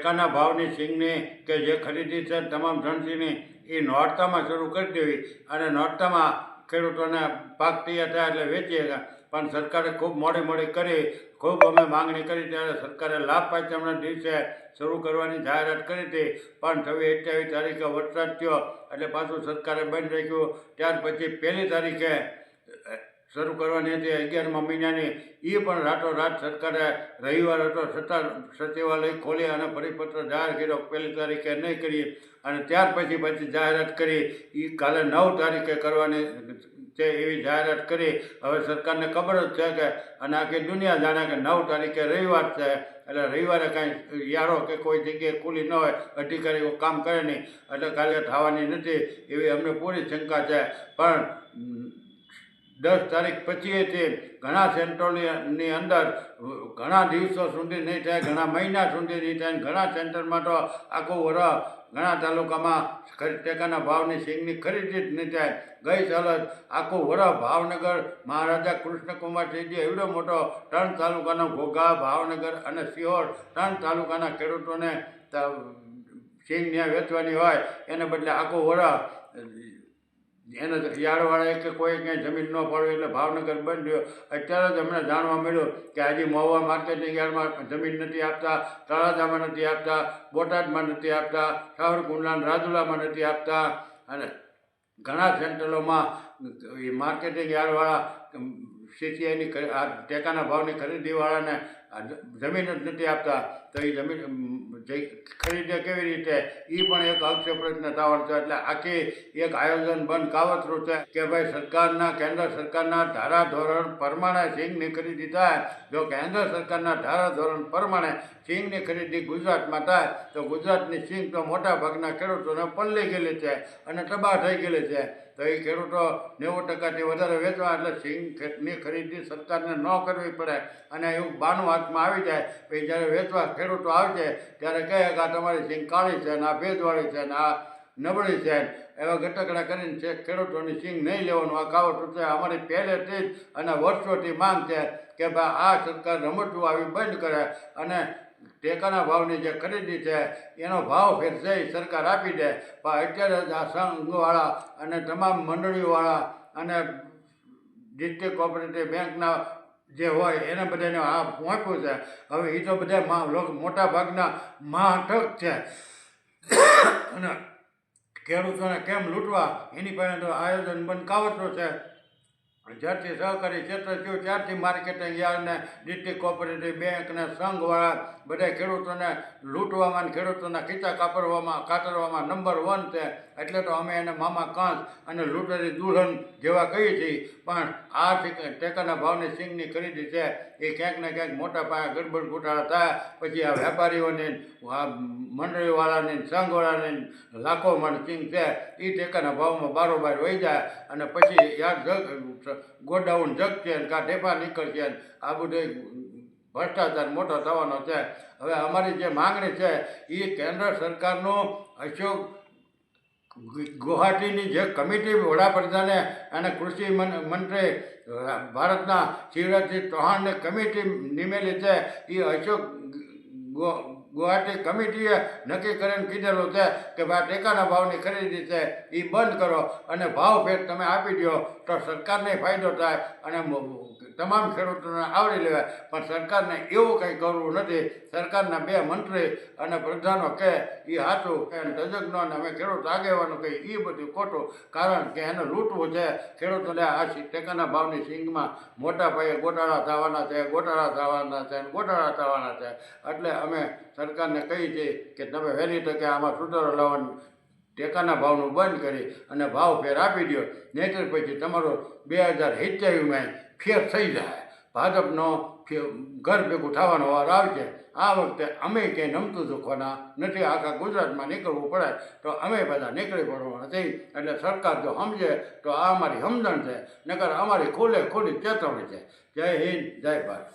ટેકાના ભાવની સિંગની કે જે ખરીદી છે તમામ ધનસિંહની એ નોરતામાં શરૂ કરી દેવી. અને નોરતામાં ખેડૂતોને પાક તૈયાર થયા એટલે વેચી હતા. પણ સરકારે ખૂબ મોડી મોડી કરી, ખૂબ અમે માંગણી કરી ત્યારે સરકારે લાભ પાંચમના દિવસે શરૂ કરવાની જાહેરાત કરી હતી. પણ છવ્વીસ અઠ્યાવીસ તારીખે વરસાદ થયો એટલે પાછું સરકારે બંધ રાખ્યું. ત્યાર પછી પહેલી તારીખે શરૂ કરવાની હતી. અગિયારમા મહિનાની એ પણ રાતોરાત સરકારે રવિવાર હતો છતાં સચિવાલય ખોલી અને પરિપત્ર જાહેર કર્યો. પહેલી તારીખે નહીં કરી અને ત્યાર પછી પછી જાહેરાત કરી. એ કાલે નવ તારીખે કરવાની છે એવી જાહેરાત કરી. હવે સરકારને ખબર જ છે કે અને આખી દુનિયા જાણે કે નવ તારીખે રવિવાર છે. એટલે રવિવારે કાંઈ યારો કે કોઈ જગ્યાએ ખુલ્લી ન હોય. અધિકારીઓ કામ કરે નહીં. એટલે કાલે થવાની નથી એવી અમને પૂરી શંકા છે. પણ દસ તારીખ પછીએથી ઘણા સેન્ટરોની અંદર ઘણા દિવસો સુધી નહીં થાય, ઘણા મહિના સુધી નહીં થાય ઘણા સેન્ટરમાં તો આખું વરસ ઘણા તાલુકામાં ટેકાના ભાવની સિંગની ખરીદી જ નહીં થાય. ગઈ સાલ આખું વરસ ભાવનગર મહારાજા કૃષ્ણકુમારસિંહજી એવડો મોટો ત્રણ તાલુકાનો ઘોઘા, ભાવનગર અને સિહોર ત્રણ તાલુકાના ખેડૂતોને સિંગ ત્યાં વેચવાની હોય, એને બદલે આખું વરસ એને યાર્ડવાળાએ કે કોઈ ક્યાંય જમીન ન પડે એટલે ભાવનગર બંધ રહ્યો અત્યારે જ અમને જાણવા મળ્યું કે આજે મહુવા માર્કેટિંગ યાર્ડમાં જમીન નથી આપતા તળાજામાં નથી આપતા, બોટાદમાં નથી આપતા સાવરકુંડલા રાજુલામાં નથી આપતા. અને ઘણા સેન્ટરોમાં એ માર્કેટિંગ યાર્ડવાળા સીસીઆઈની ટેકાના ભાવની ખરીદીવાળાને જમીન જ નથી આપતા. તો એ જમીન ખરીદે કેવી રીતે એ પણ એક અક્ષય પ્રશ્ન થવાનો છે. એટલે આખી એક આયોજન બંધ કાવતરું છે કે ભાઈ સરકારના, કેન્દ્ર સરકારના ધારા ધોરણ પ્રમાણે સિંગની ખરીદી થાય. જો કેન્દ્ર સરકારના ધારા ધોરણ પ્રમાણે સિંગની ખરીદી ગુજરાતમાં થાય, તો ગુજરાતની સિંગ તો મોટા ભાગના ખેડૂતોને પલ્લી ગયેલી છે અને તબાહ થઈ ગયેલી છે. તો એ ખેડૂતો નેવું ટકાથી વધારે વેચવા એટલે સિંગની ખરીદી સરકારને ન કરવી પડે અને એવું બાનું હાથમાં આવી જાય પછી જ્યારે વેચવા ખેડૂતો આવશે, ત્યારે કહે કે આ તમારી સિંગ કાળી છે ને આ ભેજવાળી છે ને આ નબળી છે. એવા ઘટકડા કરીને ખેડૂતોની સિંગ નહીં લેવાનું. આ કાવટ છે, અમારી પહેલેથી જ અને વર્ષોથી માંગ છે કે ભાઈ આ સરકાર રમતું આવી બંધ કરે અને ટેકાના ભાવની જે ખરીદી છે, એનો ભાવ ફેર છે સરકાર આપી દે. પણ અત્યારે આ સંઘવાળા અને તમામ મંડળીઓવાળા અને ડિસ્ટ્રિક્ટ કોઓપરેટિવ બેંકના જે હોય, એને બધાને આ પહોંચ્યું છે. હવે એ તો બધા મોટા ભાગના મહાઠક છે. અને ખેડૂતોને કેમ લૂંટવા? એની પાસે તો આયોજન બંધ કાવતરું છે. જ્યારથી સહકારી ક્ષેત્ર થયું, ત્યારથી માર્કેટિંગ યાર્ડને ડિસ્ટ્રિક્ટ કોઓપરેટિવ બેંકને સંઘવાળા બધા ખેડૂતોને લૂંટવામાં ખેડૂતોના ખીચા કાપરવામાં, કાતરવામાં નંબર વન છે. એટલે તો અમે એને મામા કાંસ અને લૂંટરી દુલ્હન જેવા કહીએ છીએ. પણ આ ટેકાના ભાવની સિંગની ખરીદી છે, એ ક્યાંક ને ક્યાંક મોટા પાયા ગડબડ ઘોટાળા થાય. પછી આ વેપારીઓને, આ મંડળીવાળાને, સંઘવાળાને લાખો મણ સિંગ છે. એ ટેકાના ભાવમાં બારોબાર વહી જાય અને પછી યાર જગ, ગોડાઉન જગ ને કાં ઢેફા નીકળશે આ બધું ભ્રષ્ટાચાર મોટો થવાનો છે. હવે અમારી જે માંગણી છે એ કેન્દ્ર સરકારનો અશોક ગુવાહાટીની જે કમિટી વડાપ્રધાને અને કૃષિ મંત્રી ભારતના શિવરાજસિંહ ચૌહાણની કમિટી નિમેલી છે એ અશોક ગુવાહાટી કમિટીએ નક્કી કરીને કીધેલું છે કે ભાઈ ટેકાના ભાવની ખરીદી છે એ બંધ કરો અને ભાવ ફેર તમે આપી દો તો સરકારને ફાયદો થાય અને તમામ ખેડૂતોને આવરી લેવાય. પણ સરકારને એવું કંઈ કરવું નથી. સરકારના બે મંત્રી અને પ્રધાનો કહે એ સાચું અને અમે ખેડૂત આગેવાનો કહીએ. એ બધું ખોટું. કારણ કે એને લૂંટવું છે. ખેડૂતોને આ ટેકાના ભાવની સિંગમાં મોટા પાયે ગોટાળા થવાના છે, ગોટાળા થવાના છે અને ગોટાળા થવાના છે. એટલે અમે સરકારને કહી છીએ કે તમે વહેલી તકે આમાં સુધારો લાવવાનું ટેકાના ભાવનું બંધ કરી અને ભાવ ફેર આપી દો નહીંતર પછી તમારો બે હજાર સિત્યાવીસમાં ફેર થઈ જાય. ભાજપનો ઘર ભેગું થવાનો વાર આવશે. આ વખતે અમે ક્યાંય નમતું દુખવાના નથી. આખા ગુજરાતમાં નીકળવું પડે તો અમે બધા નીકળી પડવાના નથી એટલે સરકાર જો સમજે તો આ અમારી સમજણ છે. નકર અમારી ખુલ્લે ખુલ્લી ચેતવણી છે. જય હિન્દ, જય ભારત.